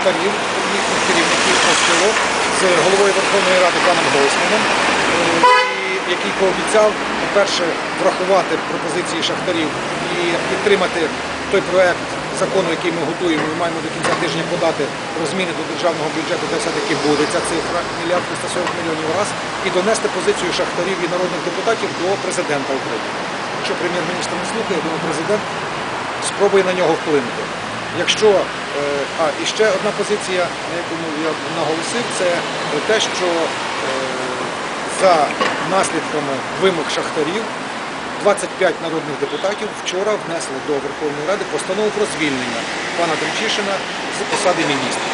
шахтарів, їхніх керівників профспілок з головою Верховної Ради паном Гройсманом, е, який пообіцяв, по-перше, врахувати пропозиції шахтарів і підтримати той проект закону, який ми готуємо, ми маємо до кінця тижня подати про зміни до державного бюджету, де все-таки буде ця цифра мільярд 340 мільйонів раз, і донести позицію шахтарів і народних депутатів до президента України. Якщо прем'єр-міністр не слухає, я думаю, президент спробує на нього вплинути. Якщо е, а і ще одна позиція, на яку я наголосив, це те, що е, за наслідками вимог шахтарів 25 народних депутатів вчора внесли до Верховної Ради постанову про звільнення пана Демчишина з посади міністра.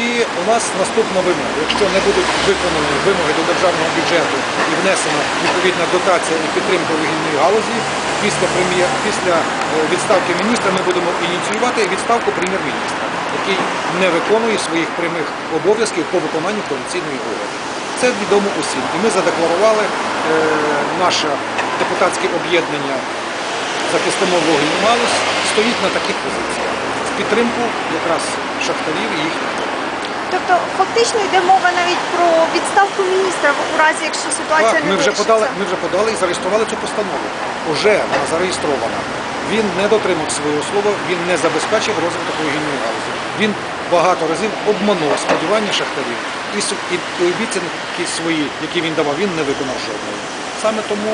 І у нас наступна вимога. Якщо не будуть виконані вимоги до державного бюджету і внесена відповідна дотація і підтримка вугільної галузі, після прем'єр, після е, відставки міністра ми будемо ініціювати відставку прем'єр-міністра, який не виконує своїх прямих обов'язків по виконанню коаліційної угоди. Це відомо усім. І ми задекларували е, наше депутатське об'єднання захистимо вугільну галузь, стоїть на таких позиціях в підтримку якраз шахтарів і їхніх. Тобто фактично йде мова навіть про відставку міністра у разі, якщо ситуація Так, не ми вже вирішиться. подали, ми вже подали і зареєстрували цю постанову. Уже вона зареєстрована. Він не дотримав свого слова, він не забезпечив розвиток вугільної галузі. Він багато разів обманув сподівання шахтарів. І, су- і обіцянки свої, які він давав, він не виконав жодної. Саме тому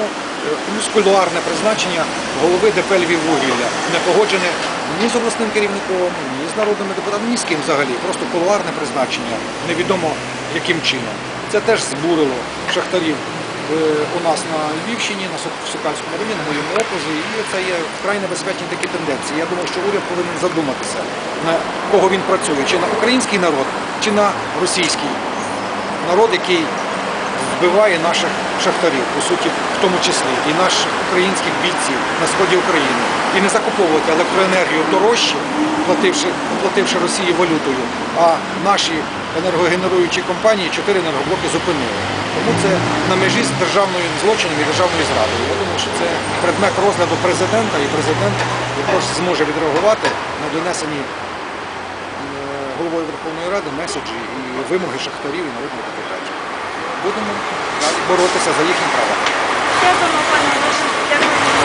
е, плюс кулуарне призначення голови ДП Львіввугілля не погоджене ні з обласним керівником, ні народними депутатами, ні з ким взагалі. Просто кулуарне призначення, невідомо яким чином. Це теж збурило шахтарів е, у нас на Львівщині, на Сок- Сокальському районі, на моєму окрузі, і це є вкрай небезпечні такі тенденції. Я думаю, що уряд повинен задуматися, на кого він працює, чи на український народ, чи на російський народ, який вбиває наших шахтарів, по суті, в тому числі, і наших українських бійців на сході України. І не закуповувати електроенергію дорожче, плативши, плативши Росії валютою, а наші енергогенеруючі компанії чотири енергоблоки зупинили. Тому це на межі з державною злочином і державною зрадою. Я думаю, що це предмет розгляду президента, і президент також зможе відреагувати на донесені е, головою Верховної Ради меседжі і вимоги шахтарів і народних депутатів. Будемо боротися за їхні права. Дякуємо, пане. Дякую.